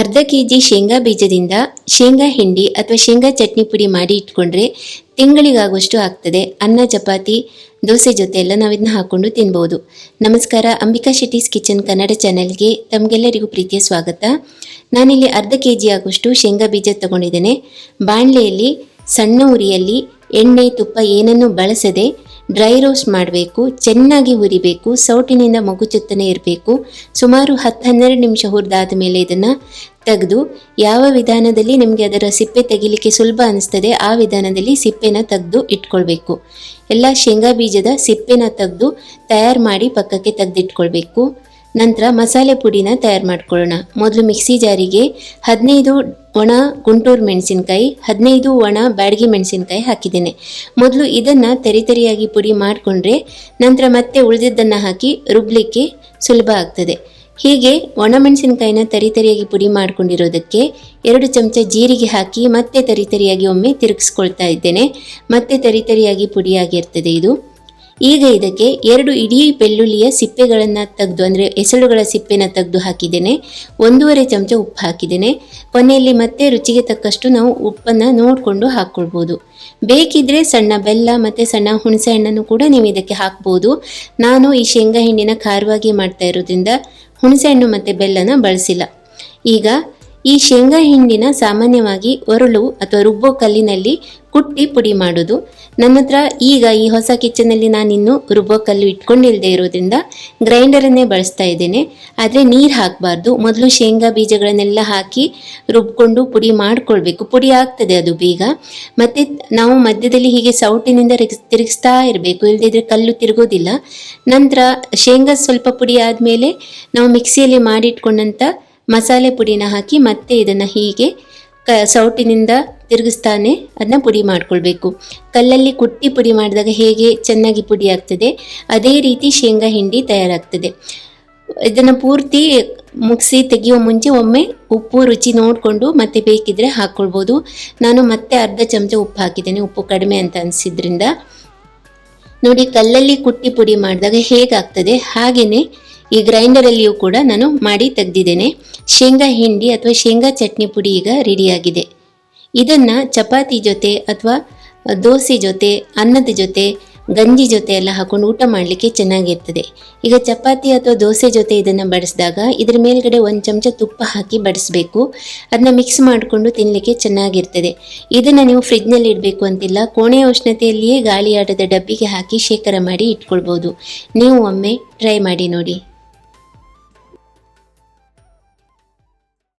ಅರ್ಧ K G ಶೇಂಗಾ ಬೀಜದಿಂದ ಶೇಂಗಾ ಹಿಂಡಿ ಅಥವಾ ಶೇಂಗಾ ಚಟ್ನಿ ಪುಡಿ ಮಾಡಿ ಇಟ್ಕೊಂಡ್ರೆ ತಿಂಗಳಿಗಾಗುವಷ್ಟು ಆಗ್ತದೆ. ಅನ್ನ, ಚಪಾತಿ, ದೋಸೆ ಜೊತೆ ಎಲ್ಲ ನಾವು ಇದನ್ನ ಹಾಕೊಂಡು ತಿನ್ಬೋದು. ನಮಸ್ಕಾರ, ಅಂಬಿಕಾ ಶೆಟ್ಟೀಸ್ ಕಿಚನ್ ಕನ್ನಡ ಚಾನೆಲ್ಗೆ ತಮಗೆಲ್ಲರಿಗೂ ಪ್ರೀತಿಯ ಸ್ವಾಗತ. ನಾನಿಲ್ಲಿ ಅರ್ಧ ಕೆ ಜಿ ಆಗುವಷ್ಟು ಶೇಂಗಾ ಬೀಜ ತಗೊಂಡಿದ್ದೇನೆ. ಬಾಣಲೆಯಲ್ಲಿ, ಸಣ್ಣ ಉರಿಯಲ್ಲಿ ಎಣ್ಣೆ, ತುಪ್ಪ ಏನನ್ನೂ ಬಳಸದೆ ಡ್ರೈ ರೋಸ್ಟ್ ಮಾಡಬೇಕು, ಚೆನ್ನಾಗಿ ಹುರಿಬೇಕು, ಸೌಟಿನಿಂದ ಮಗುಚುತ್ತನೆ ಇರಬೇಕು. ಸುಮಾರು ಹತ್ತು ಹನ್ನೆರಡು ನಿಮಿಷ ಹುರಿದಾದ ಮೇಲೆ ಇದನ್ನು ತೆಗೆದು, ಯಾವ ವಿಧಾನದಲ್ಲಿ ನಿಮಗೆ ಅದರ ಸಿಪ್ಪೆ ತೆಗಿಲಿಕ್ಕೆ ಸುಲಭ ಅನಿಸ್ತದೆ, ಆ ವಿಧಾನದಲ್ಲಿ ಸಿಪ್ಪೆನ ತೆಗೆದು ಇಟ್ಕೊಳ್ಬೇಕು. ಎಲ್ಲ ಶೇಂಗಾ ಬೀಜದ ಸಿಪ್ಪೆನ ತೆಗೆದು ತಯಾರು ಮಾಡಿ ಪಕ್ಕಕ್ಕೆ ತೆಗೆದಿಟ್ಕೊಳ್ಬೇಕು. ನಂತರ ಮಸಾಲೆ ಪುಡಿನ ತಯಾರು ಮಾಡ್ಕೊಳ್ಳೋಣ. ಮೊದಲು ಮಿಕ್ಸಿ ಜಾರಿಗೆ ಹದಿನೈದು ಒಣ ಗುಂಟೂರು ಮೆಣಸಿನಕಾಯಿ, ಹದಿನೈದು ಒಣ ಬ್ಯಾಡಗಿ ಮೆಣಸಿನಕಾಯಿ ಹಾಕಿದ್ದೇನೆ. ಮೊದಲು ಇದನ್ನು ತರಿತರಿಯಾಗಿ ಪುಡಿ ಮಾಡಿಕೊಂಡ್ರೆ ನಂತರ ಮತ್ತೆ ಉಳಿದಿದ್ದನ್ನು ಹಾಕಿ ರುಬ್ಲಿಕ್ಕೆ ಸುಲಭ ಆಗ್ತದೆ. ಹೀಗೆ ಒಣಮೆಣಸಿನಕಾಯಿನ ತರಿತರಿಯಾಗಿ ಪುಡಿ ಮಾಡ್ಕೊಂಡಿರೋದಕ್ಕೆ ಎರಡು ಚಮಚ ಜೀರಿಗೆ ಹಾಕಿ ಮತ್ತೆ ತರಿತರಿಯಾಗಿ ಒಮ್ಮೆ ತಿರುಗಿಸ್ಕೊಳ್ತಾ ಇದ್ದೇನೆ. ಮತ್ತೆ ತರಿತರಿಯಾಗಿ ಪುಡಿಯಾಗಿರ್ತದೆ ಇದು. ಈಗ ಇದಕ್ಕೆ ಎರಡು ಇಡೀ ಬೆಳ್ಳುಳ್ಳಿಯ ಸಿಪ್ಪೆಗಳನ್ನು ತೆಗೆದು, ಅಂದರೆ ಎಸಳುಗಳ ಸಿಪ್ಪೆನ ತೆಗೆದು ಹಾಕಿದ್ದೇನೆ. ಒಂದೂವರೆ ಚಮಚ ಉಪ್ಪು ಹಾಕಿದ್ದೇನೆ. ಕೊನೆಯಲ್ಲಿ ಮತ್ತೆ ರುಚಿಗೆ ತಕ್ಕಷ್ಟು ನಾವು ಉಪ್ಪನ್ನು ನೋಡಿಕೊಂಡು ಹಾಕ್ಕೊಳ್ಬೋದು. ಬೇಕಿದ್ರೆ ಸಣ್ಣ ಬೆಲ್ಲ ಮತ್ತು ಸಣ್ಣ ಹುಣಸೆ ಹಣ್ಣನ್ನು ಕೂಡ ನೀವು ಇದಕ್ಕೆ ಹಾಕ್ಬೋದು. ನಾನು ಈ ಶೇಂಗಾ ಹಿಂಡಿನ ಖಾರವಾಗಿ ಮಾಡ್ತಾ ಇರೋದ್ರಿಂದ ಹುಣಸೆ ಹಣ್ಣು ಮತ್ತು ಬೆಲ್ಲನ ಬಳಸಿಲ್ಲ. ಈಗ ಈ ಶೇಂಗಾ ಹಿಂಡಿನ ಸಾಮಾನ್ಯವಾಗಿ ಒರಳು ಅಥವಾ ರುಬ್ಬೋ ಕಲ್ಲಿನಲ್ಲಿ ಕುಟ್ಟಿ ಪುಡಿ ಮಾಡೋದು. ನನ್ನ ಹತ್ರ ಈಗ ಈ ಹೊಸ ಕಿಚನಲ್ಲಿ ನಾನು ಇನ್ನು ರುಬ್ಬೋ ಕಲ್ಲು ಇಟ್ಕೊಂಡಿಲ್ಲದೆ ಇರೋದ್ರಿಂದ ಗ್ರೈಂಡರನ್ನೇ ಬಳಸ್ತಾ ಇದ್ದೇನೆ. ಆದರೆ ನೀರು ಹಾಕಬಾರ್ದು. ಮೊದಲು ಶೇಂಗಾ ಬೀಜಗಳನ್ನೆಲ್ಲ ಹಾಕಿ ರುಬ್ಕೊಂಡು ಪುಡಿ ಮಾಡ್ಕೊಳ್ಬೇಕು. ಪುಡಿ ಆಗ್ತದೆ ಅದು ಬೇಗ. ಮತ್ತು ನಾವು ಮಧ್ಯದಲ್ಲಿ ಹೀಗೆ ಸೌಟಿನಿಂದ ತಿರುಗಿಸ್ತಾ ಇರಬೇಕು. ಇಲ್ಲದಿದ್ರೆ ಕಲ್ಲು ತಿರುಗೋದಿಲ್ಲ. ನಂತರ ಶೇಂಗಾ ಸ್ವಲ್ಪ ಪುಡಿ ಆದಮೇಲೆ ನಾವು ಮಿಕ್ಸಿಯಲ್ಲಿ ಮಾಡಿಟ್ಕೊಂಡಂಥ ಮಸಾಲೆ ಪುಡಿನ ಹಾಕಿ ಮತ್ತೆ ಇದನ್ನು ಹೀಗೆ ಕ ಸೌಟಿನಿಂದ ತಿರುಗಿಸ್ತಾನೆ ಅದನ್ನ ಪುಡಿ ಮಾಡ್ಕೊಳ್ಬೇಕು. ಕಲ್ಲಲ್ಲಿ ಕುಟ್ಟಿ ಪುಡಿ ಮಾಡಿದಾಗ ಹೇಗೆ ಚೆನ್ನಾಗಿ ಪುಡಿ ಆಗ್ತದೆ, ಅದೇ ರೀತಿ ಶೇಂಗಾ ಹಿಂಡಿ ತಯಾರಾಗ್ತದೆ. ಇದನ್ನು ಪೂರ್ತಿ ಮುಗಿಸಿ ತೆಗೆಯುವ ಮುಂಚೆ ಒಮ್ಮೆ ಉಪ್ಪು ರುಚಿ ನೋಡಿಕೊಂಡು ಮತ್ತೆ ಬೇಕಿದ್ರೆ ಹಾಕ್ಕೊಳ್ಬೋದು ನಾನು ಮತ್ತೆ ಅರ್ಧ ಚಮಚ ಉಪ್ಪು ಹಾಕಿದ್ದೇನೆ, ಉಪ್ಪು ಕಡಿಮೆ ಅಂತ ಅನಿಸಿದ್ರಿಂದ. ನೋಡಿ, ಕಲ್ಲಲ್ಲಿ ಕುಟ್ಟಿ ಪುಡಿ ಮಾಡಿದಾಗ ಹೇಗಾಗ್ತದೆ? ಹಾಗೆಯೇ ಈ ಗ್ರೈಂಡರಲ್ಲಿಯೂ ಕೂಡ ನಾನು ಮಾಡಿ ತೆಗೆದಿದ್ದೇನೆ. ಶೇಂಗಾ ಹಿಂಡಿ ಅಥವಾ ಶೇಂಗಾ ಚಟ್ನಿ ಪುಡಿ ಈಗ ರೆಡಿಯಾಗಿದೆ. ಇದನ್ನು ಚಪಾತಿ ಜೊತೆ ಅಥವಾ ದೋಸೆ ಜೊತೆ, ಅನ್ನದ ಜೊತೆ, ಗಂಜಿ ಜೊತೆ ಎಲ್ಲ ಹಾಕೊಂಡು ಊಟ ಮಾಡಲಿಕ್ಕೆ ಚೆನ್ನಾಗಿರ್ತದೆ. ಈಗ ಚಪಾತಿ ಅಥವಾ ದೋಸೆ ಜೊತೆ ಇದನ್ನು ಬಡಿಸಿದಾಗ ಇದ್ರ ಮೇಲ್ಗಡೆ ಒಂದು ಚಮಚ ತುಪ್ಪ ಹಾಕಿ ಬಡಿಸಬೇಕು. ಅದನ್ನ ಮಿಕ್ಸ್ ಮಾಡಿಕೊಂಡು ತಿನ್ನಲಿಕ್ಕೆ ಚೆನ್ನಾಗಿರ್ತದೆ. ಇದನ್ನು ನೀವು ಫ್ರಿಜ್ನಲ್ಲಿ ಇಡಬೇಕು ಅಂತಿಲ್ಲ. ಕೋಣೆಯ ಉಷ್ಣತೆಯಲ್ಲಿಯೇ ಗಾಳಿಯಾಟದ ಡಬ್ಬಿಗೆ ಹಾಕಿ ಶೇಖರ ಮಾಡಿ ಇಟ್ಕೊಳ್ಬೋದು. ನೀವು ಒಮ್ಮೆ ಟ್ರೈ ಮಾಡಿ ನೋಡಿ.